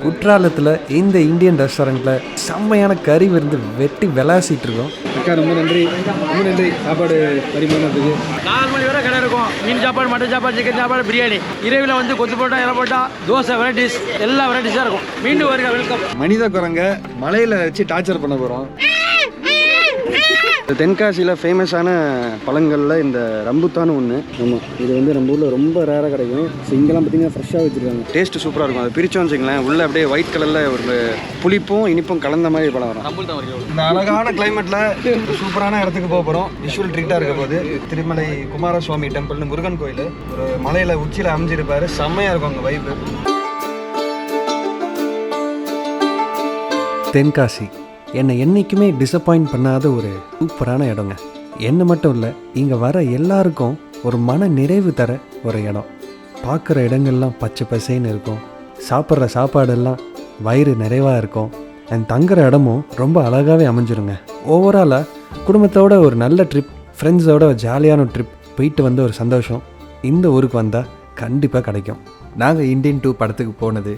குற்றாலத்தில் இந்த இந்தியன் ரெஸ்டாரண்ட்டில் செம்மையான கறி விருந்து வெட்டி விளாசிட்டு இருக்கோம். அக்கா ரொம்ப நன்றி. ரொம்ப நன்றி. சாப்பாடு பரிமாறினதுக்கு நாலு மணி வரை கடை இருக்கும். மீன் சாப்பாடு மட்டன் சாப்பாடு சிக்கன் சாப்பாடு பிரியாணி. இரவில் வந்து கொத்து போட்டா இலை போட்டா தோசை வெரைட்டிஸ் எல்லா வெரைட்டிஸாக இருக்கும். மீண்டும் வருக வெல்கம் மனித குரங்க மலையில் வச்சு டார்ச்சர் பண்ண போகிறோம் இந்த தென்காசியில் ஃபேமஸான பழங்களில் இந்த ரம்புத்தான் ஒன்று ஆமாம் இது வந்து நம்ம ஊரில் ரொம்ப ரேராக கிடைக்கும். ஸோ இங்கெல்லாம் பார்த்தீங்கன்னா ஃப்ரெஷ்ஷாக வச்சுருக்காங்க. டேஸ்ட் சூப்பராக இருக்கும். அதை பிரித்தோம் வச்சுங்களேன் உள்ளே அப்படியே ஒயிட் கலரில் ஒரு புளிப்பும் இனிப்பும் கலந்த மாதிரி பழம் வரும். இந்த அழகான கிளைமேட்டில் சூப்பரான இடத்துக்கு போக போகிறோம் விஷுவல் ட்ரீட்டாக இருக்க போது திருமலை குமாரசுவாமி டெம்பிள்னு முருகன் கோயில். ஒரு மலையில் உச்சியில் அமைஞ்சிருப்பாரு. செம்மையாக இருக்கும் அங்கே வைப்பு தென்காசி. என்னை என்றைக்குமே டிசப்பாயிண்ட் பண்ணாத ஒரு சூப்பரான இடங்க. என்ன மட்டும் இல்லை இங்கே வர எல்லாருக்கும் ஒரு மன நிறைவு தர ஒரு இடம். பார்க்குற இடங்கள்லாம் பச்சை பசேன்னு இருக்கும். சாப்பிட்ற சாப்பாடெல்லாம் வயிறு நிறைவாக இருக்கும். அண்ட் தங்குற இடமும் ரொம்ப அழகாகவே அமைஞ்சிருங்க. ஓவராலாக குடும்பத்தோட ஒரு நல்ல ட்ரிப் ஃப்ரெண்ட்ஸோட ஜாலியான ட்ரிப் போயிட்டு வந்த ஒரு சந்தோஷம். இந்த ஊருக்கு வந்தால் கண்டிப்பாக கிடைக்கும். நாங்கள் இந்தியன் டூ படத்துக்கு போனது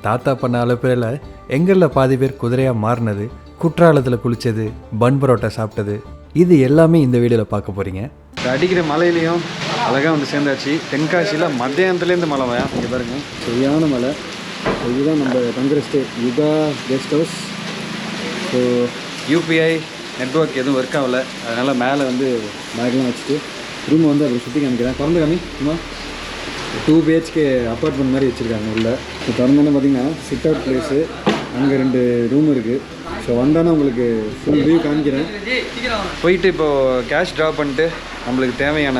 தாத்தா பண்ண அளப்பில் எங்களில் பாதி பேர் குதிரையாக மாறினது குற்றாலத்தில் குளித்தது பன் பரோட்டா சாப்பிட்டது இது எல்லாமே இந்த வீடியோவில் பார்க்க போகிறீங்க அடிக்கிற மலையிலையும் அழகாக வந்து சேர்ந்தாச்சு. தென்காசியில் மத்தியானத்துலேருந்து மழை வயா இங்கே பாருங்க. சரியான மலை இதுதான் நம்ம தங்குற stay Yuga guest house so UPI network எதுவும் ஒர்க் ஆகலை. அதனால் மேலே வந்து பேக்லாம் வச்சுட்டு ரூம் வந்து அப்படி சுற்றி காமிக்கிறேன். திறந்து காமி. சும்மா டூ பிஹெச்கே அப்பார்ட்மெண்ட் மாதிரி வச்சுருக்காங்க உள்ள. ஸோ திறந்தோன்னே பார்த்தீங்கன்னா சிட் அவுட் பிளேஸு அங்கே ரெண்டு ரூம் இருக்குது ஸோ வந்தோன்னே உங்களுக்கு ஃபுல் வியூ காமிக்கிறேன். போயிட்டு இப்போது கேஷ் ட்ராப் பண்ணிட்டு நம்மளுக்கு தேவையான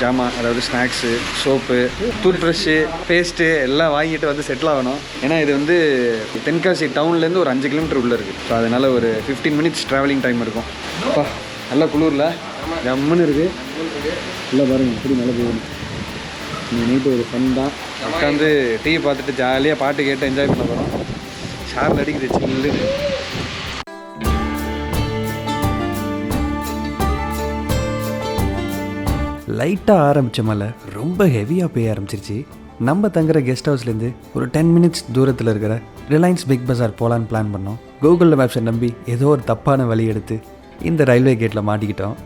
ஜாமான் அதாவது snacks soap tooth brush paste எல்லாம் வாங்கிட்டு வந்து செட்டில் ஆகணும். ஏன்னா இது வந்து தென்காசி டவுன்லேருந்து ஒரு அஞ்சு கிலோமீட்டர் உள்ளே இருக்குது ஸோ அதனால் ஒரு ஃபிஃப்டீன் மினிட்ஸ் ட்ராவலிங் டைம் இருக்கும். அப்பா நல்லா குளிரில். ஜம்முன்னு இருக்குது இல்லை பாருங்க எப்படி நல்லா போகுது இந்த நைட்டு ஒரு ஃபன் தான். உட்காந்து டிவி பார்த்துட்டு ஜாலியாக பாட்டு கேட்டு என்ஜாய் பண்ண போகிறோம் ஷாரில் அடிக்குது சில்லு. லைட்டாக ஆரம்பித்த மலை ரொம்ப ஹெவியாக பெய்ய ஆரம்பிச்சிருச்சு. நம்ம தங்குற கெஸ்ட் ஹவுஸ்லேருந்து ஒரு டென் மினிட்ஸ் தூரத்தில் இருக்கிற ரிலையன்ஸ் பிக் பஜார் போகலான்னு பிளான் பண்ணோம். கூகுளில் மேப்ஸை நம்பி ஏதோ ஒரு தப்பான வழி எடுத்து இந்த ரயில்வே கேட்டில் மாட்டிக்கிட்டோம்.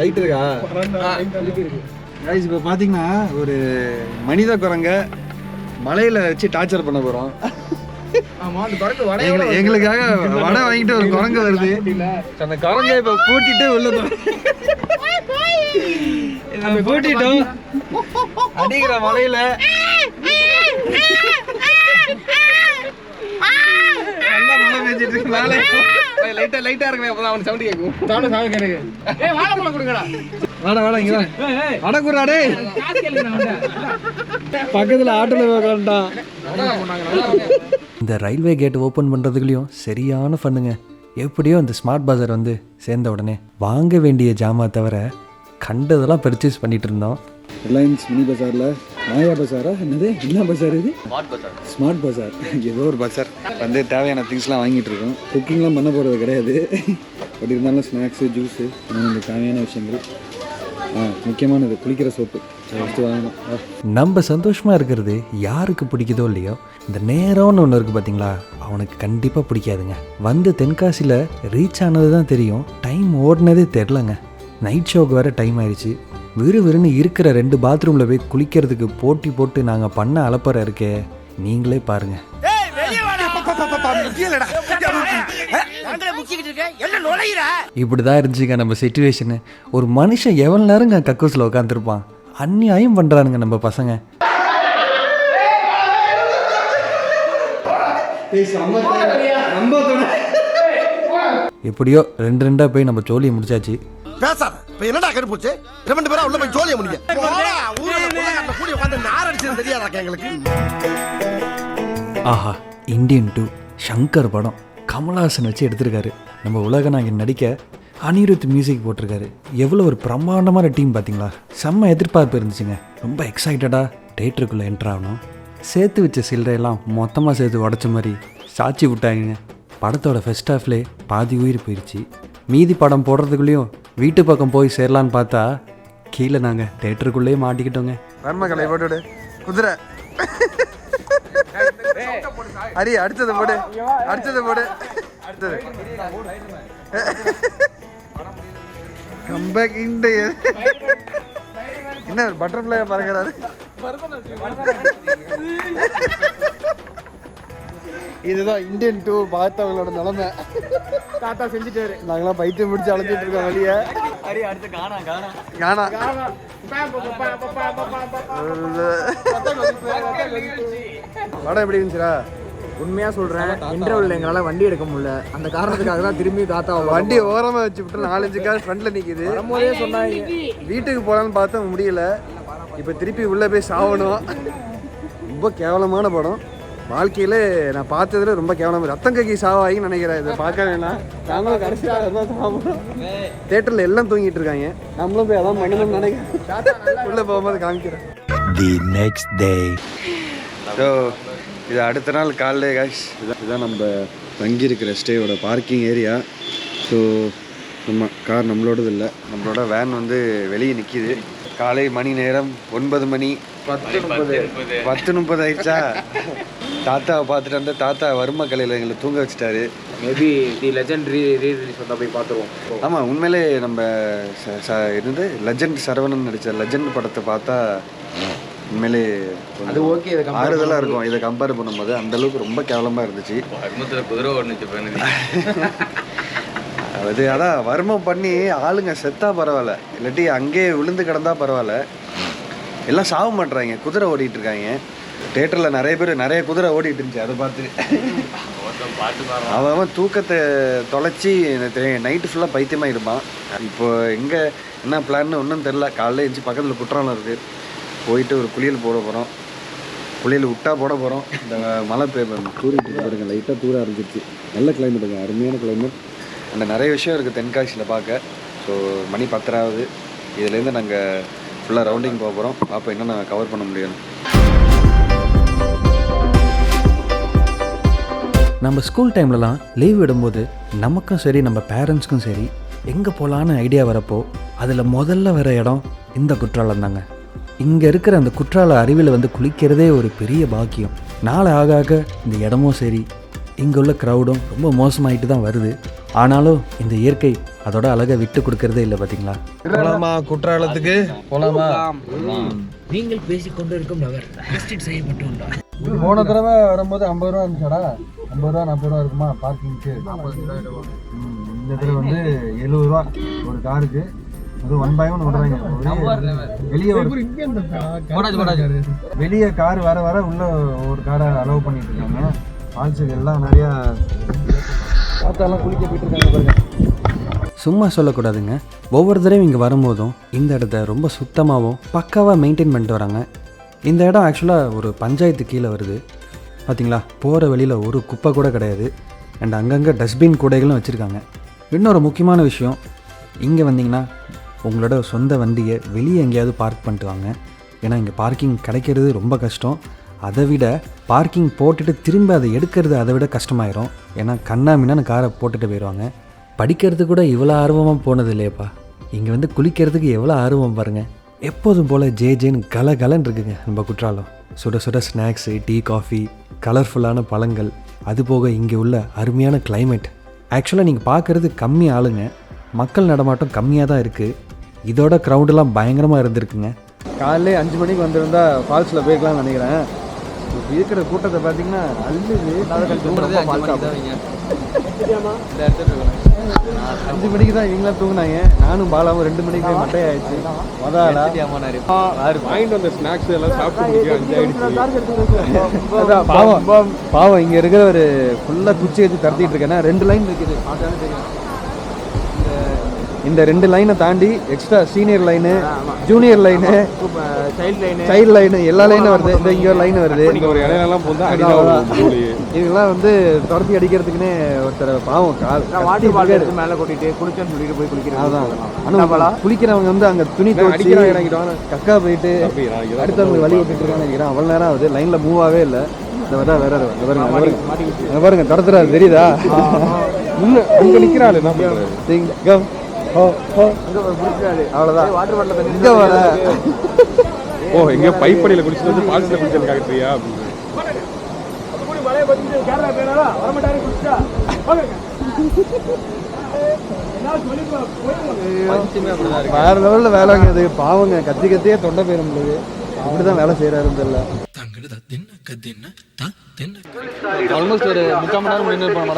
லைட் இருக்கா? இப்போ பார்த்தீங்கன்னா ஒரு மனித குரங்க மலையில் வச்சு டார்ச்சர் பண்ண போகிறோம் எங்களுக்காக வடை வாங்கிட்டு ஒரு குரங்கு வருது. அந்த குரங்கை இப்போ கூட்டிட்டு உள்ள போ- நம்ம கூட்டிட்டோம் அடிக்கிற மலையில லைட்டா லைட்டா இருக்கு. அப்பதான் அவன் சவுண்ட் கேட்கும் சவுண்ட் சவுண்ட் கேட்கும் வாடா வாடா இங்க வா. அட குறா டேய். பக்கத்துல ஆட்டோல இந்த ரயில்வே கேட் ஓப்பன் பண்ணுறதுக்குள்ளேயும் சரியான ஃபண்ணுங்க எப்படியோ இந்த ஸ்மார்ட் பஜார் வந்து சேர்ந்த உடனே வாங்க வேண்டிய ஜாமா தவிர கண்டதெல்லாம் பர்ச்சேஸ் பண்ணிட்டு இருந்தோம். ரிலையன்ஸ் மினி பஜார்ல மாயா பஜாரா என்னது? என்ன பஜார் இது? ஸ்மார்ட் பஜார் ஏதோ ஒரு பஜார் வந்து தேவையான திங்ஸ்லாம் வாங்கிட்டு இருக்கோம். குக்கிங்லாம் பண்ண போகிறது கிடையாது. பட் இருந்தாலும் ஸ்நாக்ஸு ஜூஸு இந்த தேவையான விஷயங்கள். முக்கியமானது குளிக்கிற சோப்பு. நம்ம சந்தோஷமாக இருக்கிறது யாருக்கு பிடிக்குதோ இல்லையோ இந்த நேரம்னு ஒன்று இருக்குது பார்த்தீங்களா அவனுக்கு கண்டிப்பாக பிடிக்காதுங்க. வந்து தென்காசியில் ரீச் ஆனது தான் தெரியும் டைம் ஓடினதே தெரிலங்க நைட் ஷோக்கு வேறு டைம் ஆயிடுச்சு விறுவிறுன்னு இருக்கிற ரெண்டு பாத்ரூமில் போய் குளிக்கிறதுக்கு போட்டி போட்டு நாங்கள் பண்ண அலப்பறை இருக்கே நீங்களே பாருங்கள் இப்படி தான் இருந்துச்சுங்க நம்ம சுச்சுவேஷனு ஒரு மனுஷன் எவ்வளோ நேரங்க கக்கூஸில் உட்காந்துருப்பான் அநியாயம் பண்ணுறானுங்க நம்ம பசங்க. எப்படியோ ரெண்டு ரெண்டாக போய் நம்ம ஜோலியை முடிச்சாச்சு. பேசாத இப்ப என்னடா கரு போச்சு? ரெண்டு பேரா உள்ள போய் ஜோலிய முடிங்க. கூடி நார் அடிச்சது எங்களுக்கு ஆஹா இந்தியன் டூ சங்கர் படம். கமல்ஹாசன் வச்சு எடுத்திருக்காரு. நம்ம உலக நாயகன் நடிக்க அனிருத் மியூசிக் போட்டிருக்காரு. எவ்வளோ ஒரு பிரம்மாண்டமான டீம் பார்த்தீங்களா? செம்ம எதிர்பார்ப்பு இருந்துச்சுங்க. ரொம்ப எக்ஸைட்டடாக தேட்டருக்குள்ளே என்ட்ராகணும் சேர்த்து வச்ச சில்லறையெல்லாம் மொத்தமாக சேர்த்து உடச்ச மாதிரி சாட்சி விட்டாங்க. படத்தோட ஃபர்ஸ்ட் ஹாஃப்லே பாதி உயிர் போயிடுச்சு மீதி படம் போடுறதுக்குள்ளேயும் வீட்டு பக்கம் போய் சேரலான்னு பார்த்தா கீழே நாங்கள் தேட்டருக்குள்ளேயே மாட்டிக்கிட்டோங்க. போட்டு குதிரை. அடி அடுத்தது போடு அடுத்தது போடு அடுத்தது கம்பேக் இந்த என்ன பட்டர்ஃப்ளை பறக்கிறாரு இதுதான் இந்தியன் டூ பார்த்தவங்களோட நிலைமை தாத்தா செஞ்சுட்டாரு நாங்களாம் பைத்தியம் பிடிச்சி அழைச்சிட்டு இருக்கோம் வெளியே காணா படம் எப்படி இருந்துச்சுடா? உண்மையா சொல்றேன். இன்டர்வல் எங்களால வண்டி எடுக்க முடியல. அந்த காரணத்துக்காக தான் திரும்பி தாத்தா வண்டி ஓரமா வச்சு விட்டு நாலஞ்சு கார் ஃப்ரண்ட்ல நிக்குது. வரும்போதே சொன்னாங்க. வீட்டுக்கு போகலான்னு பார்த்தா முடியல. இப்போ திருப்பி உள்ளே போய் சாவணும். ரொம்ப கேவலமான படம். வாழ்க்கையில் நான் பார்த்ததுல ரொம்ப கேவலம் ரத்தம் கக்கி சாவாயின்னு நினைக்கிறேன் இதை பார்க்க வேணாம் நாங்களும் கடைசியாக தான் சாப்பிடுறோம் தேட்டரில் எல்லாம் தூங்கிட்டு இருக்காங்க. நம்மளும் போய் அதான் பண்ணணும்னு நினைக்கிறேன். உள்ளே போகும்போது காமிக்கிறேன். The next day. ஸோ இது அடுத்த நாள் காலையிலே காய்ஸ் இதான் இதான் நம்ம தங்கியிருக்கிற ஸ்டேயோட பார்க்கிங் ஏரியா ஸோ நம்ம கார் நம்மளோடது இல்லை. நம்மளோட வேன் வந்து வெளியே நிற்கிது காலை மணி நேரம் ஒன்பது மணி. பத்து முப்பது பத்து முப்பது ஆயிடுச்சா? தாத்தாவை பார்த்துட்டு வந்து தாத்தா வறுமை கலையில் எங்களை தூங்க வச்சுட்டாரு. Maybe the legend re re release வந்தா போய் பார்த்துருவோம். ஆமாம் உண்மையிலே நம்ம என்னது? லெஜண்ட் சரவணன் நடித்த லெஜண்ட் படத்தை பார்த்தா உண்மையிலே அது ஓகே இதை ஆறுதலாக இருக்கும். இதை கம்பேர் பண்ணும்போது அந்த அளவுக்கு ரொம்ப கேவலமாக இருந்துச்சு. குதிரை ஓடுனுச்சு அது அதான் வர்மம் பண்ணி ஆளுங்க செத்தா பரவாயில்ல. இல்லாட்டி அங்கேயே விழுந்து கிடந்தா பரவாயில்ல. எல்லாம் சாக மாட்றாங்க குதிரை ஓடிட்டு இருக்காங்க. தேட்டரில் நிறைய பேர் நிறைய குதிரை ஓடிட்டு இருந்துச்சு. அதை பார்த்து. அவன் அவன் தூக்கத்தை தொலைச்சி நைட்டு ஃபுல்லாக பைத்தியமாயிடுப்பான் இப்போ எங்கே என்ன பிளான்னு ஒன்றும் தெரில காலைல எழுந்துச்சி பக்கத்தில் குற்றாலம் இருக்குது போயிட்டு ஒரு குளியல் போட போகிறோம் குளியல் விட்டா போட போகிறோம் இந்த மழை பெய்ய தூரிட்டு பாருங்க லைட்டாக தூர ஆரம்பிச்சிருச்சு. நல்ல கிளைமேட்டுங்க அருமையான கிளைமேட் அந்த நிறைய விஷயம் இருக்குது தென்காசியில் பார்க்க. ஸோ மணி பத்தராவது இதுலேருந்து நாங்கள் ஃபுல்லாக ரவுண்டிங் போக போகிறோம் அப்போ என்னென்ன கவர் பண்ண முடியும். நம்ம ஸ்கூல் டைம்லலாம் லீவ் விடும்போது நமக்கும் சரி நம்ம பேரண்ட்ஸ்க்கும் சரி எங்கே போகலான்னு ஐடியா வரப்போ அதில் முதல்ல வர இடம் இந்த குற்றாலம் தாங்க. இங்கே இருக்கிற அந்த குற்றால அருவியில் வந்து குளிக்கிறதே ஒரு பெரிய பாக்கியம். நாளை ஆக ஆக இந்த இடமும் சரி இங்கே உள்ள க்ரௌடும் ரொம்ப மோசமாயிட்டு தான் வருது. ஆனாலும் இந்த இயற்கை அதோட அழகை விட்டு கொடுக்கறதே இல்லை பார்த்தீங்களா போலாமா குற்றாலத்துக்கு? போலாமா? நீங்கள் பேசிக் கொண்டிருக்கும் நபர் அரெஸ்ட் செய்யப்பட்டுள்ளார். போன தடவை வரும்போது ஐம்பது ரூபா இருந்துச்சாடா. ஐம்பது ரூபா நாற்பது ரூபா இருக்குமா பார்க்கிங்க்கு இந்த தடவை வந்து எழுபது ரூபா ஒரு காருக்கு. அது ஒன் பை ஒன் விடுறாங்க வெளியே ஒரு வெளியே கார் வர வர உள்ள ஒரு காரை அலோவ் பண்ணிட்டு இருக்காங்க. ஃபால்ஸுக்கு எல்லாம் நிறையா பார்த்தாலாம் குளிக்க போயிட்டு இருக்காங்க பாருங்க சும்மா சொல்லக்கூடாதுங்க. ஒவ்வொரு தடவையும் இங்கே வரும்போதும் இந்த இடத்த ரொம்ப சுத்தமாகவும் பக்காவாக மெயின்டைன் பண்ணிட்டு வராங்க. இந்த இடம் ஆக்சுவலாக ஒரு பஞ்சாயத்து கீழே வருது. பார்த்தீங்களா போகிற வழியில் ஒரு குப்பை கூட கிடையாது. அண்ட் அங்கங்கே டஸ்ட்பின் கூடைகளும் வச்சுருக்காங்க. இன்னொரு முக்கியமான விஷயம் இங்கே வந்தீங்கன்னா உங்களோட சொந்த வண்டியை வெளியே எங்கேயாவது பார்க் பண்ணிட்டு வாங்க. ஏன்னா இங்கே பார்க்கிங் கிடைக்கிறது ரொம்ப கஷ்டம். அதை விட பார்க்கிங் போட்டுட்டு திரும்ப அதை எடுக்கிறது அதை விட கஷ்டமாயிரும். ஏன்னா கண்ணாமின்னு காரை போட்டுட்டு போயிடுவாங்க. படிக்கிறது கூட இவ்வளோ ஆர்வமாக போனது இல்லையப்பா. இங்கே வந்து குளிக்கிறதுக்கு எவ்வளோ ஆர்வம் பாருங்கள் எப்போதும் போல் ஜே ஜேன்னு கல கலன்னு இருக்குங்க நம்ம குற்றாலம். சுட சுட ஸ்நாக்ஸு டீ காஃபி கலர்ஃபுல்லான பழங்கள். அது போக இங்கே உள்ள அருமையான கிளைமேட் ஆக்சுவலாக நீங்கள் பார்க்குறது கம்மி ஆளுங்க. மக்கள் நடமாட்டம் கம்மியாக தான் இருக்குது இதோட க்ரௌடெல்லாம் பயங்கரமாக இருந்திருக்குங்க. காலையிலே அஞ்சு மணிக்கு வந்திருந்தா ஃபால்ஸில் போயிருக்கலாம்னு நினைக்கிறேன். இப்போ இருக்கிற கூட்டத்தை பார்த்தீங்கன்னா அள்ளுது அஞ்சு மணிக்கு தான் இவங்களாம் தூங்குனாங்க. நானும் பாலாவும் ரெண்டு மணிக்கு போய் மட்டை ஆயிடுச்சு. மதாலா வாங்கிட்டு வந்த ஸ்நாக்ஸ் எல்லாம் சாப்பிட்டு பாவம். பாவம். இங்க இருக்கிற ஒரு ஃபுல்லா குச்சி வச்சு தரத்திட்டு இருக்கேன் ரெண்டு லைன் இருக்குது. இந்த- ரெண்டு லைனை தாண்டி extra senior line junior line child line child line எல்லா லைனும் வருது இந்த இங்க ஒரு லைன் வருது ஒரு இதெல்லாம் வந்து துரத்தி அடிக்கிறதுக்குன்னே ஒருத்தர் பாவம் கால் வாட்டர் பாட்டில் எடுத்து மேலே கொட்டிட்டு குளிச்சேன்னு சொல்லிட்டு போய் குளிக்கிறேன் அதான் ஆனா குளிக்கிறவங்க வந்து அங்க துணி துவைச்சு கக்கா போயிட்டு அடுத்தவங்களுக்கு வழி விட்டுட்டு இருக்கான்னு நினைக்கிறேன் அவ்வளோ நேரம் ஆகுது லைனில் மூவ் ஆகவே இல்லை இந்த வேற வேற பாருங்க பாருங்க. துரத்துறாரு தெரியுதா முன்ன அங்க நிக்கிறாள் என்ன பண்றது அவ்வளோதான் வாட்டர் பாட்டில் இங்க வர. ஓ எங்க பைப் அடியில குளிச்சுட்டு வந்து ஃபால்ஸ்ல குளிச்சது காட்டுறியா அப்படின்னு கேரளா போயிடாரா வரமாட்டாரு குடிச்சா வேற லெவலில் இது பாவங்க கத்தி கத்தியே தொண்டை போயிட முடியுது அப்படி தான் வேலை செய்கிறாருன்னு தெரியல ஆல்மோஸ்ட் ஒரு முக்கால் மணி நேரம் நின்று இருப்போம்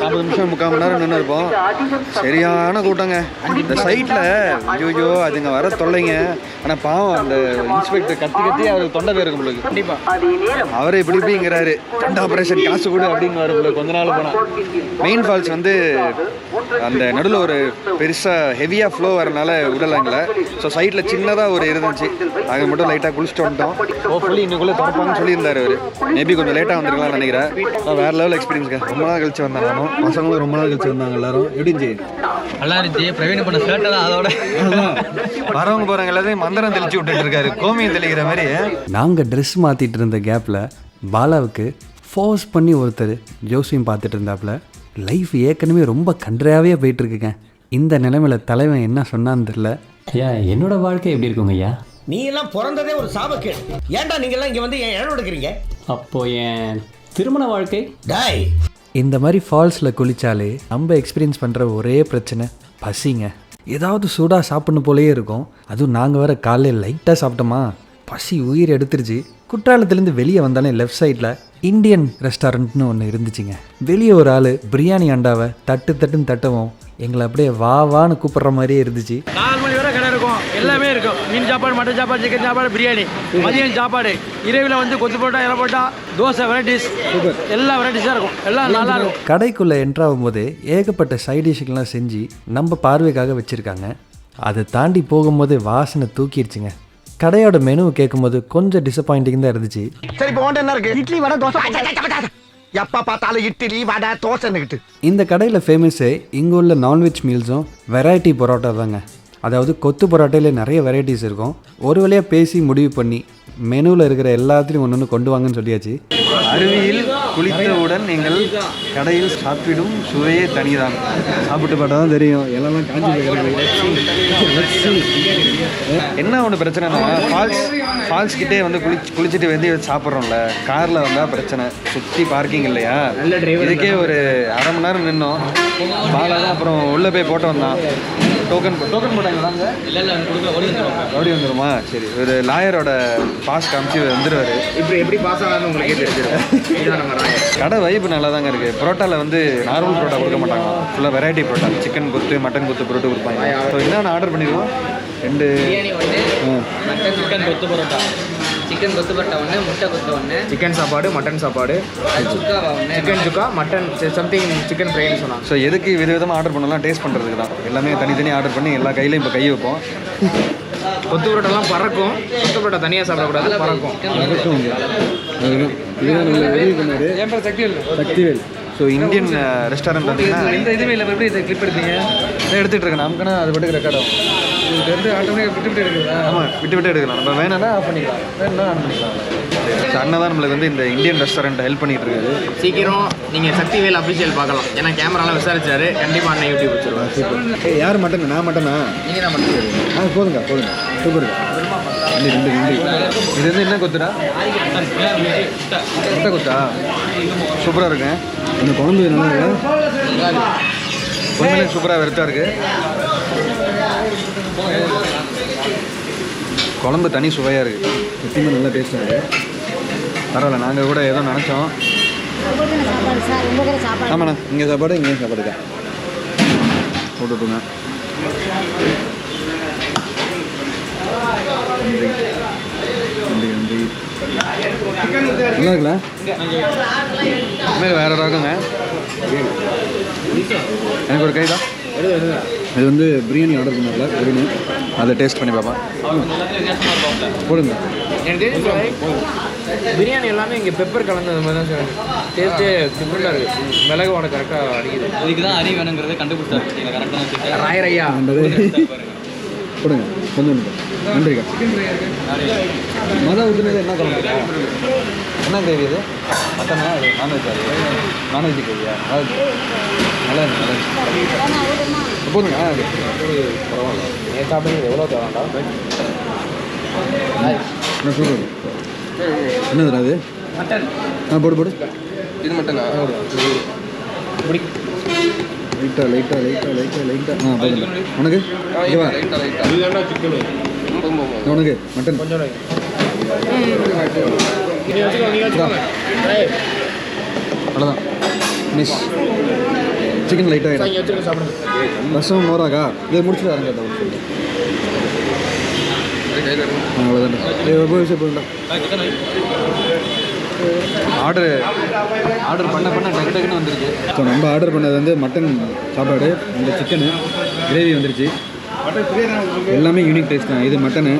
நாற்பது நிமிஷம் முக்கால் மணி நேரம் நின்று இருப்போம். சரியான கூட்டங்க. இந்த சைட்டில் ஐயோ அதுங்க வர தொல்லைங்க. ஆனால் பாவம் அந்த இன்ஸ்பெக்டர் கத்தி கத்தி அவருக்கு தொண்டை போயிருக்கும் உங்களுக்கு கண்டிப்பாக அவரை இப்படி இப்படிங்கிறாரு. தொண்டை ஆப்ரேஷன் காசு கொடு அப்படின்னு வரும் உங்களுக்கு கொஞ்ச நாள் போனால் மெயின் ஃபால்ஸ் வந்து அந்த நடுவில் ஒரு பெருசாக ஹெவியாக ஃப்ளோ வரனால விடலாங்கள ஸோ சைடில் சின்னதாக ஒரு இருந்துச்சு. அங்கே மட்டும் லைட்டாக குளிச்சுட்டு வந்துட்டோம். ஹோப்ஃபுல்லி இன்னுக்குள்ளே திறப்பாங்கன்னு சொல்லியிருந்தாரு அவர். மேபி கொஞ்சம் லேட்டாக வந்திருக்கலாம்னு நினைக்கிறேன். வேற லெவல் எக்ஸ்பீரியன்ஸ்ங்க ரொம்ப நாள் கழிச்சு வந்தாங்க நானும் பசங்களும் ரொம்ப நாள் கழிச்சு வந்தாங்க எல்லாரும். எப்படி இருந்துச்சு? நல்லா இருந்துச்சு. பிரவீன் பண்ண ஷர்ட் அதோட. வரவங்க போகிறவங்க எல்லாத்தையும் மந்திரம் தெளிச்சு விட்டுட்டு இருக்காரு கோமியம் தெளிக்கிற மாதிரி. நாங்கள் ட்ரெஸ் மாற்றிட்டு இருந்த கேப்பில் பாலாவுக்கு ஃபோர்ஸ் பண்ணி ஒருத்தர் ஜோசியம் பார்த்துட்டு இருந்தாப்புல லைஃப் ஏற்கனவே ரொம்ப கன்றாவே போயிட்டுருக்குங்க இந்த நிலைமையில தலைவன் என்ன சொன்னான்னு தெரில ஐயா என்னோட வாழ்க்கை எப்படி இருக்குங்க ஐயா? நீ எல்லாம் பிறந்ததே ஒரு சாபக்கேடு. ஏன்டா நீங்க எல்லாம் இங்க வந்து என் இடம் எடுக்கிறீங்க? அப்போ என் திருமண வாழ்க்கை? டாய். இந்த மாதிரி ஃபால்ஸில் குளிச்சாலே நம்ம எக்ஸ்பீரியன்ஸ் பண்ணுற ஒரே பிரச்சனை பசிங்க. ஏதாவது சூடாக சாப்பிடணும் போலயே இருக்கும். அதுவும் நாங்கள் வேற காலையில் லைட்டாக சாப்பிட்டோமா? பசி உயிர் எடுத்துருச்சு. குற்றாலத்துலேருந்து வெளியே வந்தாலே லெஃப்ட் சைடில் இந்தியன் ரெஸ்டாரண்ட்னு ஒன்று இருந்துச்சுங்க. வெளியே ஒரு ஆள் பிரியாணி அண்டாவை தட்டு தட்டுன்னு தட்டவும் எங்களை அப்படியே வா வான்னு கூப்பிட்ற மாதிரியே இருந்துச்சு. நாலு மணி வரை கடை இருக்கும். எல்லாமே இருக்கும். மீன் சாப்பாடு மட்டன் சாப்பாடு சிக்கன் சாப்பாடு பிரியாணி. மதியம் சாப்பாடு. இரவில் வந்து கொத்து போட்டா இலை போட்டா தோசை வெரைட்டிஸ் எல்லா வெரைட்டிஸாக இருக்கும். எல்லாம் நல்லா இருக்கும். கடைக்குள்ளே என்ட்ராகும் போதே ஏகப்பட்ட சைட் டிஷ்ஷுக்கெல்லாம் செஞ்சு நம்ம பார்வைக்காக வச்சுருக்காங்க. அதை தாண்டி போகும்போது வாசனை தூக்கிடுச்சுங்க. கடையோட மெனுவை கேட்கும்போது கொஞ்சம் டிசப்பாயிண்டிங் தான் இருந்துச்சு. சரி இப்போ என்ன இருக்கு? இட்லி வடை தோசை. எப்ப பார்த்தாலும் இட்லி வடை தோசைன்னுக்கிட்டு இந்த கடையில் ஃபேமஸே இங்கே உள்ள நான்வெஜ் மீல்ஸும் வெரைட்டி பரோட்டா தாங்க. அதாவது கொத்து பரோட்டாலே நிறைய வெரைட்டிஸ் இருக்கும். ஒரு வழியாக பேசி முடிவு பண்ணி மெனுவில் இருக்கிற எல்லாத்துலேயும் ஒன்று ஒன்று கொண்டு வாங்கன்னு சொல்லியாச்சு. அருவியில் குளித்தவுடன் நீங்கள் கடையில் சாப்பிடும் சுவையே தனிதான். சாப்பிட்டு பார்த்தா தான் தெரியும். எல்லாம் காஞ்சி என்ன ஒன்று பிரச்சனைனா ஃபால்ஸ் ஃபால்ஸ் கிட்டே வந்து குளிச்சு குளிச்சுட்டு வந்து சாப்பிட்றோம்ல. காரில் வந்தால் பிரச்சனை. சுற்றி பார்க்கிங் இல்லையா? இதுக்கே ஒரு அரை மணி நேரம் நின்னோம். பாலா தான் அப்புறம் உள்ளே போய் போட்டு வந்தான். டோக்கன் டோக்கன் போட்டாங்களாங்க இல்லை இல்லை கொடுக்கல ஓடி வந்துடும் சரி ஒரு லாயரோட பாஸ் காமிச்சு வந்துருவாரு. இப்படி எப்படி பாஸ் ஆனாலும் உங்களுக்கே தெரிஞ்சிடும் கடை வைப்பு நல்லா தாங்க இருக்குது புரோட்டாவில் வந்து நார்மல் புரோட்டா கொடுக்க மாட்டாங்க. ஃபுல்லாக variety parotta. Chicken kothu mutton kothu parotta கொடுப்பாங்க. ஸோ என்னென்ன ஆர்டர் பண்ணிடுவோம் ரெண்டு பிரியாணி ஒன்று மட்டன் சிக்கன் கொத்து பரோட்டா. சிக்கன் கொத்து பரோட்டா ஒன்று முட்டை கொத்து ஒன்று சிக்கன் சாப்பாடு மட்டன் சாப்பாடு. சுக்காவா ஒன்று chicken chukka mutton something chicken ஃப்ரைன்னு சொன்னாங்க. ஸோ எதுக்கு விதவிதமாக ஆர்டர் பண்ணலாம்? டேஸ்ட் பண்ணுறதுக்கு தான். எல்லாமே தனித்தனி ஆர்டர் பண்ணி எல்லா கையிலையும் இப்போ கை வைப்போம். கொத்து புரோட்டெல்லாம் பறக்கும். கொத்து புரோட்டா தனியாக சாப்பிடக்கூடாது பறக்கும். Sakthivel. Sakthivel. So Indian restaurant பார்த்தீங்கன்னா இந்த இதுவே இல்லை எப்படி இதை கிளிப் எடுத்தீங்க? எடுத்துகிட்டு இருக்கேன். நமக்குன்னா அது பாட்டுக்கு ரெக்கார்ட் ஆகும். இது வந்து ஆட்டோமேட்டிக் விட்டு விட்டு எடுக்குதா ஆமாம் விட்டு விட்டு எடுக்கலாம். நம்ம வேணாம்னா ஆஃப் பண்ணிக்கலாம். வேணும்னா ஆன் பண்ணிக்கலாம். அண்ணன் தான் நம்மளுக்கு வந்து இந்த இந்தியன் ரெஸ்டாரண்ட் ஹெல்ப் பண்ணிட்டு இருக்காரு சீக்கிரம் நீங்கள் சக்திவேல் அஃபிஷியல் பார்க்கலாம். ஏன்னா கேமராலாம் விசாரிச்சாரு. கண்டிப்பாக அண்ணன் யூடியூப் வச்சிருவாங்க யார் மட்டும்? நான் மட்டும்னா நீங்கள் தான் மட்டும் ஆ போதுங்க போதுங்க. சூப்பருங்க இது வந்து என்ன கொத்துடா? முட்டை கொத்தா? சூப்பராக இருக்குங்க இந்த குழம்பு நல்லா உண்மையிலே சூப்பராக வெறுத்தா இருக்கு. குழம்பு தனி சுவையாக இருக்குது எப்பயுமே நல்லா டேஸ்ட்டாக இருக்குது பரவாயில்ல நாங்கள் கூட ஏதோ நினச்சோம். ஆமாண்ணா இங்கே சாப்பாடு இங்கே சாப்பாடு தான். போட்டுட்டுங்க. நல்லா இருக்குல்ல? வேற ரகங்க எனக்கு ஒரு கைதா இது வந்து பிரியாணி ஆர்டர் பண்ணல பிரியாணி. அதை டேஸ்ட் பண்ணி பார்ப்பேன் போடுங்க. பிரியாணி எல்லாமே இங்கே பெப்பர் கலந்தது மாதிரி தான் சார். டேஸ்ட்டு டிஃப்ரெண்ட்டாக இருக்குது மிளகு உனக்கு கரெக்டாக அடிக்குது. இதுக்கு தான் அறிவு வேணுங்கிறத கண்டுபிடிச்சாரு. கரெக்டாக ராயரையா கொடுங்க கொஞ்சம். நன்றிக்கா மொதல் ஊற்றுனது என்ன குழம்புக்கா என்ன கிரேவி இது? மட்டனா அது நான்வெஜ் அது நான்வெஜ் கிரேவியா அது நல்லா இருக்கு. நல்லா இருக்கு போதுங்க பரவாயில்ல. என் சாப்பிடுறது எவ்வளோ தேவைண்டா என்ன சூப்பர் என்னதுடா அது ஆ போடு போடு. இது மட்டும் லைட்டாக லைட்டாக லைட்டாக லைட்டாக லைட்டாக ஆ போதும் உனக்கு? இங்கே வா. இதுதான்டா சிக்கன். உனக்கு? மட்டன். அவ்வளோதான் மிஸ் சிக்கன் லைட்டாக ரசம் மோராக்கா? இதை முடிச்சுட்டு கேட்டா அவ்வளோதான் ஆர்டர் ஆர்டர் பண்ண பண்ண டக்கு டக்குன்னு வந்துருச்சு ஸோ நம்ம ஆர்டர் பண்ணது வந்து மட்டன் சாப்பாடு இந்த சிக்கனு கிரேவி வந்துருச்சு. எல்லாமே யூனிக் டேஸ்ட் தான். இது மட்டனு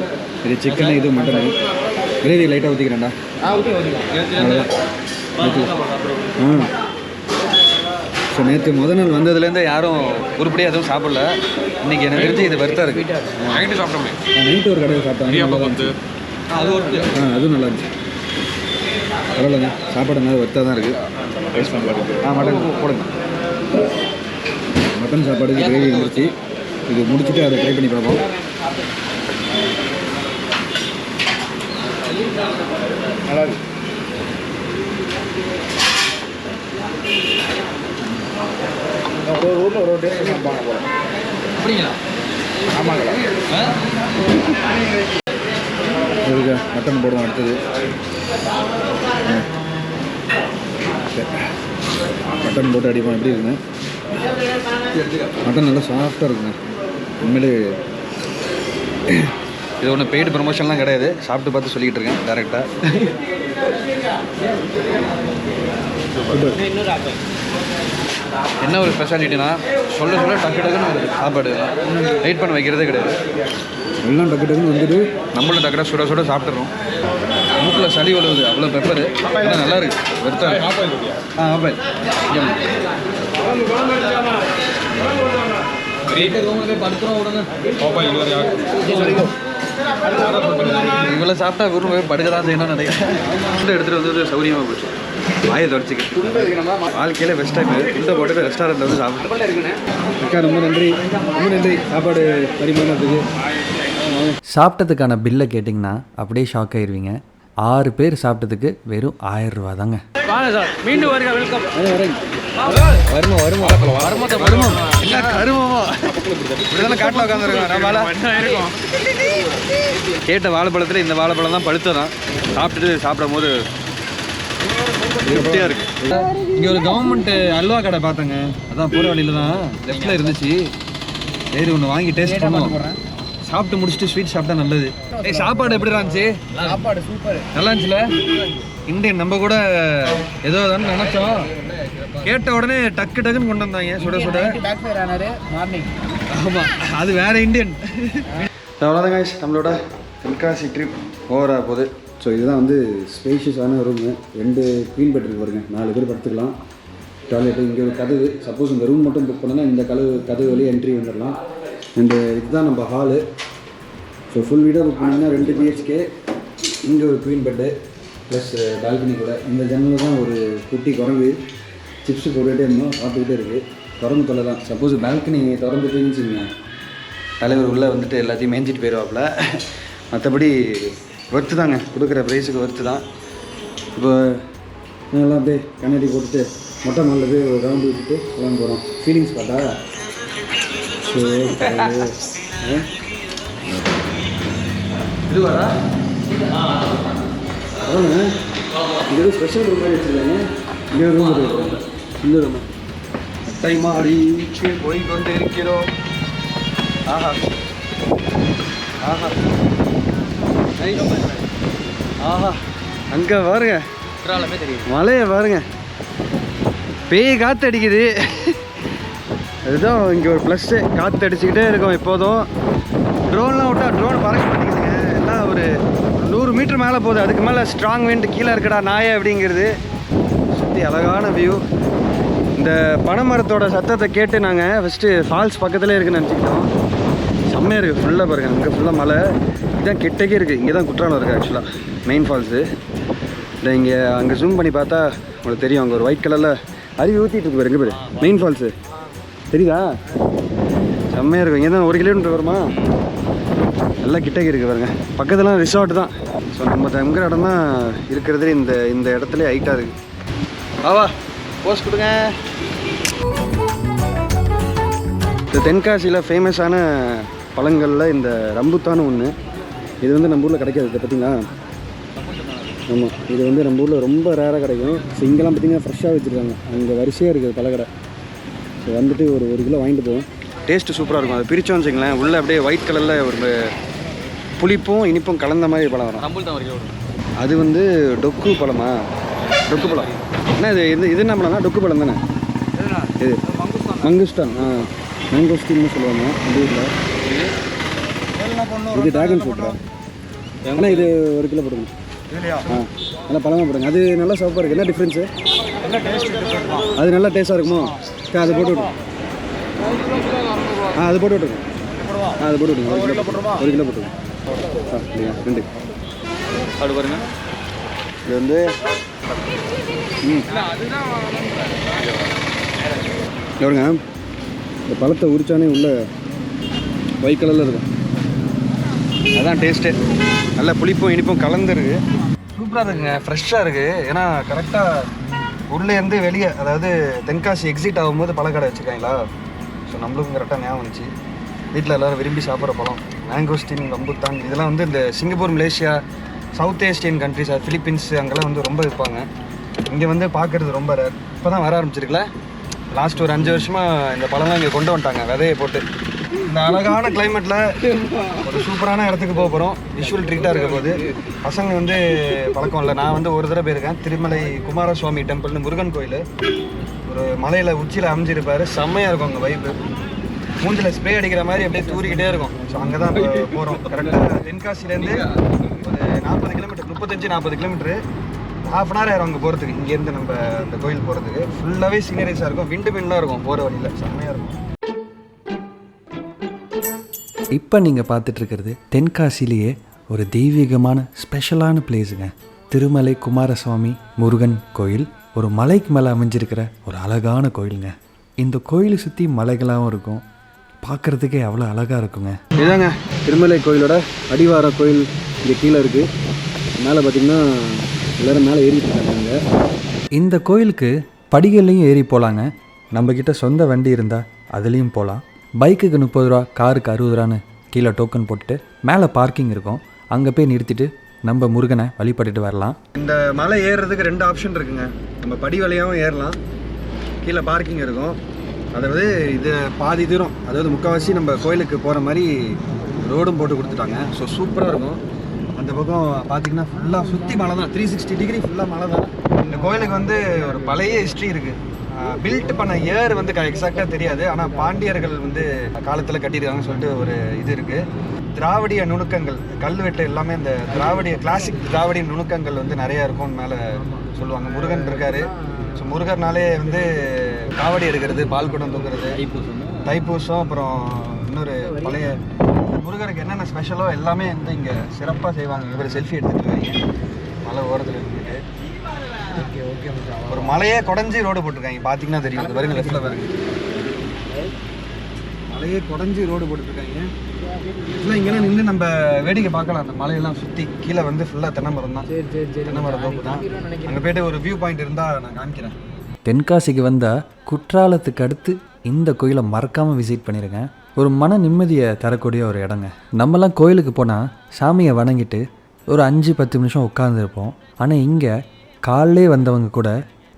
இது சிக்கனு இது மட்டனு கிரேவி லைட்டாக ஊற்றிக்கிறேன்டா ஆ ஸோ நேற்று முத நாள் வந்ததுலேருந்து யாரும் உருப்படியாக எதுவும் சாப்பிடல. இன்னைக்கு எனக்கு தெரிஞ்சு இது வருத்தா இருக்கு. நைட்டு சாப்பிட்டோமே நைட்டு ஒரு கடையில் சாப்பிட்டேன். ஆ அதுவும் நல்லா இருந்துச்சு. பரவாயில்லைங்க. சாப்பாடு நல்லா ஒர்த்தாக தான் இருக்குது ஆ மட்டன் போடுங்க. மட்டன் சாப்பாடுக்கு கிரேவி வந்துருச்சு இது முடிச்சுட்டு அதை ட்ரை பண்ணி பார்ப்போம். நல்லா இருக்கு. ஒரு ஊரில் ஒரு டேஸ்ட் போல அப்படிங்களா? ஆமாங்களா இருக்கா. மட்டன் போடுவோம் அடுத்தது. மட்டன் போட்டு அடிப்போம் எப்படி இருக்குங்க மட்டன் நல்லா சாஃப்டாக இருக்குங்க. உண்மையிலே இது ஒன்றும் பெய்டு ப்ரமோஷன்லாம் கிடையாது. சாப்பிட்டு பார்த்து சொல்லிக்கிட்டு இருக்கேன் டேரெக்டாக என்ன ஒரு ஸ்பெஷாலிட்டினா சொல்ல சொல்ல டக்கு டக்குன்னு வருது. சாப்பாடு வெயிட் பண்ண வைக்கிறதே கிடையாது. எல்லாம் டக்கு டக்குன்னு வந்துட்டு நம்மளும் டக்குடா சுட சுட சாப்பிட்றோம் மூக்கில் சளி விழுவுது அவ்வளோ பெப்பரு ஆனால் நல்லா இருக்கு? வெறுத்தா ஆ ஆப்பாய் இது வரை இவ்வளோ சாப்பிட்டா வெறும் போய் படுக்க தான் செய்யணும்னு நினைக்கிறேன். ஃபுட்டை எடுத்துகிட்டு வந்து சௌரியமாக போச்சு. வாயை தொடச்சிக்க வாழ்க்கையில் பெஸ்ட்டாக ஃபுட்டை போட்டுட்டு ரெஸ்டாரண்ட்டில் வந்து சாப்பிட்டேன் அக்கா ரொம்ப நன்றி. ரொம்ப நன்றி. சாப்பாடு பரிமாறதுக்கு சாப்பிட்டதுக்கான பில்லை கேட்டிங்கன்னா அப்படியே ஷாக் ஆயிருவீங்க. ஆறு பேர் சாப்பிட்டதுக்கு வெறும் ஆயிரம் ரூபா தாங்க. வாங்க சார் மீண்டும் வருக வெல்கம் வருமா வருமா? வருமா வருமா? என்ன கருமமா? இப்படிதானே காட்டில் உட்காந்துருக்கோம் கேட்ட வாழைப்பழத்தில் இந்த வாழைப்பழம் தான் பழுத்ததான் சாப்பிட்டுட்டு சாப்பிடும் போது திருப்தியாக இருக்கு. இங்கே ஒரு கவர்மெண்ட் அல்வா கடை பார்த்தேங்க. அதான் போகிற வழியில தான் லெஃப்டில் இருந்துச்சு. சரி ஒன்று வாங்கி டேஸ்ட் பண்ணுவோம். சாப்பிட்டு முடிச்சுட்டு ஸ்வீட் சாப்பிட்டா நல்லது. ஏய் சாப்பாடு எப்படி இருந்துச்சு? சாப்பாடு சூப்பர் நல்லா இருந்துச்சுல? இந்தியன் நம்ம கூட ஏதோ தானே நினச்சோம். கேட்ட உடனே டக்கு டக்குன்னு கொண்டு வந்தாங்க. சுட சுட. பேக் ஃபயர் ஆனாரு. மார்னிங் ஆமாம் அது வேற இந்தியன். அவ்வளோதான் guys நம்மளோட தென்காசி ட்ரிப் ஓவராக போகுது. ஸோ இதுதான் வந்து ஸ்பேஷியஸான ரூமு ரெண்டு க்வீன் பெட் இருக்கு பாருங்க. நாலு பேர் படுத்துக்கலாம். டாய்லெட்டு இங்கே ஒரு கதவு. சப்போஸ் இந்த ரூம் மட்டும் புக் பண்ணனா இந்த கதவு கதவு வழியே என்ட்ரி வந்துடலாம். அண்டு இதுதான் நம்ம ஹாலு ஸோ ஃபுல் வீடாக புக் பண்ணிங்கன்னா ரெண்டு பிஹெச்கே இங்கே ஒரு குவீன் பெட்டு ப்ளஸ் பால்கனி கூட. இந்த ஜன்னலில் தான் ஒரு குட்டி குரங்கு சிப்ஸ் போட்டுகிட்டே இருந்தோம். சாப்பிட்டுக்கிட்டே இருக்குது திறந்து தொலை தான் சப்போஸ் பால்கனி திறந்துட்டுன்னு வச்சுக்கோங்க. தலைவர் உள்ளே வந்துட்டு எல்லாத்தையும் மேய்ஞ்சிட்டு போயிடுவாப்புல மற்றபடி ஒர்த்து தாங்க. கொடுக்குற ப்ரைஸுக்கு ஒர்த்து தான். இப்போ எல்லாம் அப்படியே கண்ணாடி போட்டுட்டு மொட்டை மாலில் போய் ஒரு ரவுண்டு விட்டுட்டு கிளம்ப போகிறோம் ஃபீலிங்ஸ் பார்த்தா? இது வரா ஏதோ ஸ்பெஷல் ரூம் மாதிரி வச்சுருக்காங்க ரூம் இந்த ரூம் அட்டை மாடி போய் கொண்டு இருக்கிறோம் ஆஹா ஆஹா. ஆஹா அங்கே பாருங்க மலையை பாருங்க. பேய் காற்று அடிக்குது அதுதான் இங்கே ஒரு ப்ளஸ்ஸு காற்று அடிச்சுக்கிட்டே இருக்கும் எப்போதும் ட்ரோன்லாம் விட்டால் ட்ரோன் பறக்க மாட்டேங்குதுங்க. எல்லாம் ஒரு நூறு மீட்டர் மேலே போகுது. அதுக்கு மேலே ஸ்ட்ராங் விண்ட் கீழே இருக்கடா நாயை அப்படிங்கிறது. சுற்றி அழகான வியூ இந்த பனைமரத்தோட சத்தத்தை கேட்டு நாங்கள் ஃபஸ்ட்டு ஃபால்ஸ் பக்கத்துலேயே இருக்குன்னு நினச்சிக்கிட்டோம். செம்மையாக இருக்குது ஃபுல்லாக பாருங்கள் அங்கே ஃபுல்லாக மலை. இதுதான் கிட்டக்கே இருக்குது இங்கே தான் குற்றாலம் இருக்குது ஆக்சுவலாக மெயின் ஃபால்ஸு இல்லை இங்கே அங்கே ஜூம் பண்ணி பார்த்தா உங்களுக்கு தெரியும். அங்கே ஒரு ஒயிட் கலரில் அருவி ஊற்றிட்டு இருக்கு பாருங்க பேர். மெயின் ஃபால்ஸு தெரியுதா? செம்மையாக இருக்கும். இங்கே தான் ஒரு கிலோமீட்டர் வருமா? நல்லா கிட்டக்கு இருக்குது பாருங்க. பக்கத்துலாம் ரிசார்ட் தான். ஸோ நம்ம தங்குற இடம் தான் இருக்கிறதுலே இந்த இந்த இடத்துல ஹைட்டாக இருக்குது ஆவா போஸ்ட் கொடுங்க. இந்த தென்காசியில் ஃபேமஸான பழங்களில் இந்த ரம்புத்தான்னு ஒன்று இது வந்து நம்ம ஊரில் கிடைக்காது. இதை பார்த்தீங்களா? ஆமாம் இது வந்து நம்ம ஊரில் ரொம்ப ரேராக கிடைக்கும். ஸோ இங்கெல்லாம் பார்த்தீங்கன்னா ஃப்ரெஷ்ஷாக வச்சுருக்காங்க. அங்கே வரிசையாக இருக்குது பழக்கடை. ஸோ வந்துட்டு ஒரு ஒரு கிலோ வாங்கிட்டு போவோம். டேஸ்ட்டு சூப்பராக இருக்கும். அதை பிரித்தோம் வச்சுங்களேன் உள்ளே அப்படியே ஒயிட் கலரில் ஒரு புளிப்பும் இனிப்பும் கலந்த மாதிரி பழம் வரும். அது வந்து டொக்கு பழமா? டொக்கு பழம். என்ன இது? இது இது என்ன பழம்னா டொக்கு பழம் தானே? இது மங்குஸ்தான். ஆ. மேங்கோஸ்டின்னு சொல்லுவாங்க. அந்த ஊரில். இது? டிராகன் ஃப்ரூட்டா ஆனால் இது ஒரு கிலோ போடுங்க ஆ. நல்லா பழமாக போடுங்க. அது நல்லா சவப்பாக இருக்குது என்ன டிஃப்ரென்ஸு அது நல்லா டேஸ்ட்டாக இருக்குமோ? சரி அது போட்டு விட்ருங்க ஆ அது போட்டு விட்ருங்க ஆ அது போட்டு விட்ருங்க ஒரு கிலோ ஒரு கிலோ போட்டுருங்க ஆ இல்லையா ரெண்டு. அப்படி பாருங்க. இது வந்து ம். எவ்வளோங்க இந்த பழத்தை உரிச்சானே உள்ள ஒயிட் கலரில் இருக்கும். அதான் டேஸ்ட்டு நல்ல புளிப்பும் இனிப்பும் கலந்துருக்கு சூப்பராக இருக்குங்க. ஃப்ரெஷ்ஷாக இருக்குது ஏன்னா கரெக்டாக உள்ளேருந்து வெளியே அதாவது தென்காசி எக்ஸிட் ஆகும்போது பழக்கடை வச்சுருக்காங்களா? ஸோ நம்மளுக்கும் கரெக்டாக ஞாபகம் வந்துச்சு. வீட்டில் எல்லோரும் விரும்பி சாப்பிட்ற பழம். மேங்கோஸ்டின் ரம்புத்தான் இதெல்லாம் வந்து இந்த Singapore Malaysia South Asian countries Philippines அங்கெல்லாம் வந்து ரொம்ப விற்பாங்க. இங்கே வந்து பார்க்குறது ரொம்ப ரேர் இப்போ தான் வர ஆரம்பிச்சிருக்கல லாஸ்ட் ஒரு அஞ்சு வருஷமாக இந்த பழம்லாம் இங்கே கொண்டு வந்துட்டாங்க விதையை போட்டு. இந்த அழகான கிளைமேட்டில் ஒரு சூப்பரான இடத்துக்கு போக போகிறோம் விஷுவல் ட்ரீட்டாக இருக்க போது பசங்க வந்து பழக்கம் இல்லை. நான் வந்து ஒரு தடவை போயிருக்கேன். திருமலை குமாரசுவாமி டெம்பிள்னு முருகன் கோயில். ஒரு மலையில் உச்சியில் அமைஞ்சிருப்பாரு. செம்மையாக இருக்கும் அங்கே வைப்பு மூஞ்சில் ஸ்ப்ரே அடிக்கிற மாதிரி அப்படியே தூரிக்கிட்டே இருக்கும். ஸோ அங்கே தான் போகிறோம் கரெக்டாக தென்காசிலேருந்து ஒரு நாற்பது கிலோமீட்டர் முப்பத்தஞ்சு நாற்பது கிலோமீட்டரு ஹாஃப் அன் ஹவர் ஆயிரும் அங்கே போகிறதுக்கு இங்கேருந்து நம்ம அந்த கோயில் போகிறதுக்கு ஃபுல்லாகவே சீனரிஸாக இருக்கும். விண்டு மின்லாம் இருக்கும். போகிற வழியில். செம்மையாக இருக்கும். இப்போ நீங்கள் பார்த்துட்ருக்கிறது தென்காசிலேயே ஒரு தெய்வீகமான ஸ்பெஷலான பிளேஸுங்க திருமலை குமாரசுவாமி முருகன் கோயில். ஒரு மலைக்கு மேலே அமைஞ்சிருக்கிற ஒரு அழகான கோயிலுங்க. இந்த கோயிலை சுற்றி மலைகளாகவும் இருக்கும். பார்க்குறதுக்கே அவ்வளோ அழகாக இருக்குங்க. இதாங்க திருமலை கோயிலோட அடிவார கோயில் இங்கே கீழே இருக்குது மேலே பார்த்தீங்கன்னா எல்லோரும் மேலே ஏறிட்டு இருக்காங்க. இந்த கோயிலுக்கு படிகள்லையும் ஏறி போகலாங்க நம்மக்கிட்ட சொந்த வண்டி இருந்தால் அதுலேயும் போகலாம் பைக்குக்கு முப்பது ரூபா காருக்கு அறுபது ரூபான்னு கீழே டோக்கன் போட்டுட்டு மேலே பார்க்கிங் இருக்கும். அங்கே போய் நிறுத்திட்டு நம்ம முருகனை வழிபட்டுட்டு வரலாம். இந்த மலை ஏறுறதுக்கு ரெண்டு ஆப்ஷன் இருக்குங்க. நம்ம படி வழியாகவும் ஏறலாம். கீழே பார்க்கிங் இருக்கும். அதாவது இது பாதி தூரம். அதாவது முக்கால்வாசி நம்ம கோயிலுக்கு போகிற மாதிரி ரோடும் போட்டு கொடுத்துட்டாங்க. ஸோ சூப்பராக இருக்கும். அந்த பக்கம் பார்த்தீங்கன்னா ஃபுல்லாக சுற்றி மலை தான். த்ரீ சிக்ஸ்டி டிகிரி ஃபுல்லாக மலை தான். இந்த கோயிலுக்கு வந்து ஒரு பழைய ஹிஸ்ட்ரி இருக்குது பில்ட் பண்ண இயர் வந்து எக்ஸாக்டாக தெரியாது. ஆனால் பாண்டியர்கள் வந்து காலத்தில் கட்டியிருக்காங்கன்னு சொல்லிட்டு ஒரு இது இருக்குது திராவிடிய நுணுக்கங்கள் கல்வெட்டு எல்லாமே இந்த திராவிடிய கிளாசிக் திராவிடிய நுணுக்கங்கள் வந்து நிறையா இருக்கும்னு மேலே சொல்லுவாங்க. முருகன் இருக்காரு. ஸோ முருகர்னாலே வந்து காவடி எடுக்கிறது பால் குடம் தூக்குறது தைப்பூசம் அப்புறம் இன்னொரு பழைய முருகருக்கு என்னென்ன ஸ்பெஷலோ எல்லாமே வந்து இங்கே சிறப்பாக செய்வாங்க. இவர் செல்ஃபி எடுத்துகிட்டு இருக்காங்க மலை ஓரத்தில் இருந்துட்டு ஒரு மலையே குடஞ்சி ரோடு போட்டிருக்காங்க. பார்த்தீங்கன்னா தெரியும். அது பாருங்க லெஃப்டில் பாருங்க. மலையே குடஞ்சி ரோடு போட்டுருக்காங்க. ஃபுல்லாக இங்கெல்லாம் நின்று நம்ம வேடிக்கை பார்க்கலாம். அந்த மலையெல்லாம் சுற்றி கீழே வந்து ஃபுல்லாக தென்னை மரம் தான் தென்னை மரம் தோப்பு தான். அங்கே போயிட்டு ஒரு வியூ பாயிண்ட் இருந்தால் நான் காமிக்கிறேன். தென்காசிக்கு வந்தால் குற்றாலத்துக்கு அடுத்து இந்த கோயிலை மறக்காமல் விசிட் பண்ணிடுங்க ஒரு மன நிம்மதியை தரக்கூடிய ஒரு இடங்க. நம்மலாம் கோயிலுக்கு போனால் சாமியை வணங்கிட்டு ஒரு அஞ்சு பத்து நிமிஷம் உட்காந்துருப்போம் ஆனால் இங்கே காலைலே வந்தவங்க கூட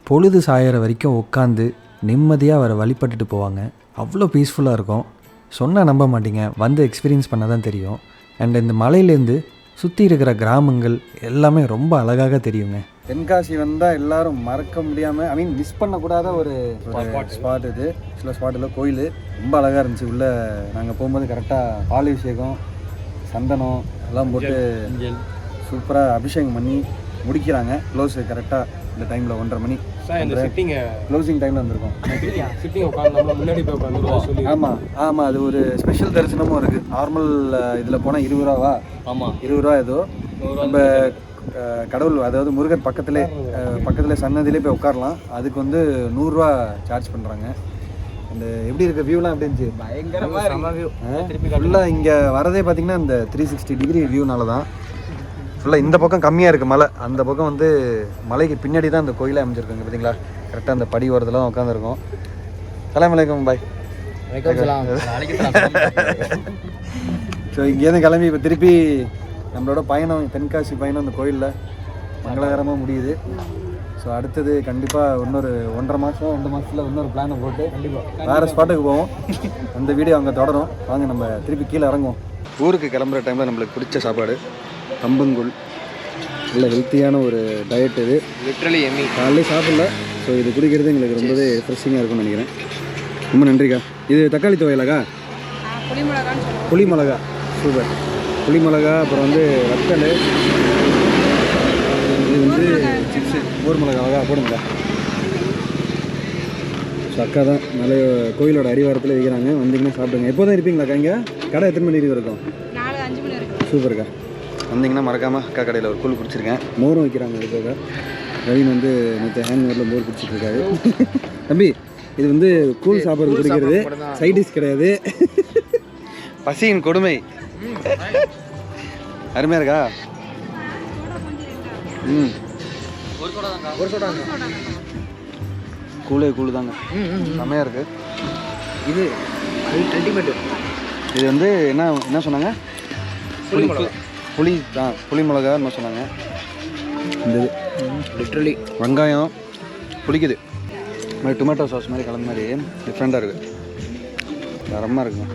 பொழுது சாயிற வரைக்கும் உட்காந்து நிம்மதியாக அவரை வழிபட்டுட்டு போவாங்க. அவ்வளோ பீஸ்ஃபுல்லாக இருக்கும். சொன்னால் நம்ப மாட்டீங்க. வந்து எக்ஸ்பீரியன்ஸ் பண்ண தான் தெரியும். அண்ட் இந்த மலையிலேருந்து சுற்றி இருக்கிற கிராமங்கள் எல்லாமே ரொம்ப அழகாக தெரியுங்க. தென்காசி வந்தால் எல்லாரும் மறக்க முடியாமல் ஐ மீன் மிஸ் பண்ணக்கூடாத ஒரு ஸ்பாட் இது. சில ஸ்பாட்டில் கோயில். ரொம்ப அழகாக இருந்துச்சு. உள்ளே நாங்கள் போகும்போது கரெக்டாக பால் அபிஷேகம் சந்தனம் எல்லாம் போட்டு சூப்பராக அபிஷேகம் பண்ணி முடிக்கிறாங்க. க்ளோஸ் கரெக்டாக இந்த டைமில் ஒன்றரை மணி. க்ளோசிங் டைமில் வந்திருக்கோம். ஆமாம் ஆமாம் அது ஒரு ஸ்பெஷல் தரிசனமும் இருக்குது நார்மல் இதில் போனால் இருபது ரூபாவா? ஆமாம் இருபது ரூபா ஏதோ. நம்ம கடவுள் அதாவது முருகன் பக்கத்திலே பக்கத்திலே சன்னதியிலே போய் உட்காரலாம். அதுக்கு வந்து நூறுரூவா சார்ஜ் பண்ணுறாங்க அந்த எப்படி இருக்க வியூலாம் எப்படி இருந்துச்சு? பயங்கரமாக ஃபுல்லாக இங்கே வரதே பார்த்தீங்கன்னா இந்த த்ரீ சிக்ஸ்டி டிகிரி வியூனால தான். ஃபுல்லாக இந்த பக்கம் கம்மியாக இருக்குது மலை. அந்த பக்கம் வந்து மலைக்கு பின்னாடி தான் இந்த கோயிலே அமைஞ்சிருக்குங்க பார்த்தீங்களா கரெக்டாக அந்த படி ஓரத்தில் உட்காந்துருக்கோம் சலாம் வலைக்கம் பாய் ஸோ இங்கேருந்து கிளம்பி இப்போ திருப்பி நம்மளோட பயணம் தென்காசி பயணம் அந்த கோயிலில் மங்களகரமாக முடியுது. ஸோ அடுத்தது கண்டிப்பாக இன்னொரு ஒன்றரை மாதம் ரெண்டு மாதத்தில் இன்னொரு பிளானை போட்டு கண்டிப்பாக வேறு ஸ்பாட்டுக்கு போவோம். அந்த வீடியோ அங்கே தொடரும். வாங்க நம்ம திருப்பி கீழே இறங்குவோம். ஊருக்கு கிளம்புற டைமில் நம்மளுக்கு பிடிச்ச சாப்பாடு கம்பங்கூழ். நல்ல ஹெல்த்தியான ஒரு டயட் இது. லிட்ரலி எம்மி காலையிலே சாப்பிடல. ஸோ இது குடிக்கிறது எங்களுக்கு ரொம்பவே ஃப்ரெஷ்ஷிங்காக இருக்கும்னு நினைக்கிறேன். ரொம்ப நன்றிக்கா. இது தக்காளி துவையலாக்கா? புளி மிளகா சூப்பர். புளி மிளகா அப்புறம் வந்து வத்தல். இது வந்து சிப்ஸு மோர் மிளகாவா போடுங்களா ஸோ அக்கா தான் நல்ல கோயிலோட அடிவாரத்தில் வைக்கிறாங்க. வந்தீங்கன்னா சாப்பிடுங்க. எப்போ தான் இருப்பீங்களாக்கா இங்கே? கடை எத்தனை மணி வரைக்கும் இருக்கும்? சூப்பர்க்கா. வந்தீங்கன்னா மறக்காமல் அக்கா கடையில் ஒரு கூழ் குடிச்சிருக்கேன் மோரும் வைக்கிறாங்க அதுக்காக ரவீன் வந்து நேற்று ஹேண்ட் மோரில் மோர் குடிச்சிட்டு இருக்காரு. தம்பி இது வந்து கூழ் சாப்பிட்றது குடிக்கிறது. சைட் டிஷ் கிடையாது. பசியின் கொடுமை. அருமையாக இருக்கா? ம். ஒரு சோடா கூலே கூழ் தாங்க செம்மையாக இருக்குது இது அல்டிமேட் இது வந்து என்ன என்ன சொன்னாங்க? புளி புளி தான் புளி மிளகா என்ன சொன்னாங்க. இந்த இது. லிட்ரலி வெங்காயம் புளிக்குது. மாதிரி டொமேட்டோ சாஸ் மாதிரி கலந்த மாதிரி டிஃப்ரெண்ட்டாக இருக்குது தரமாக இருக்குங்க.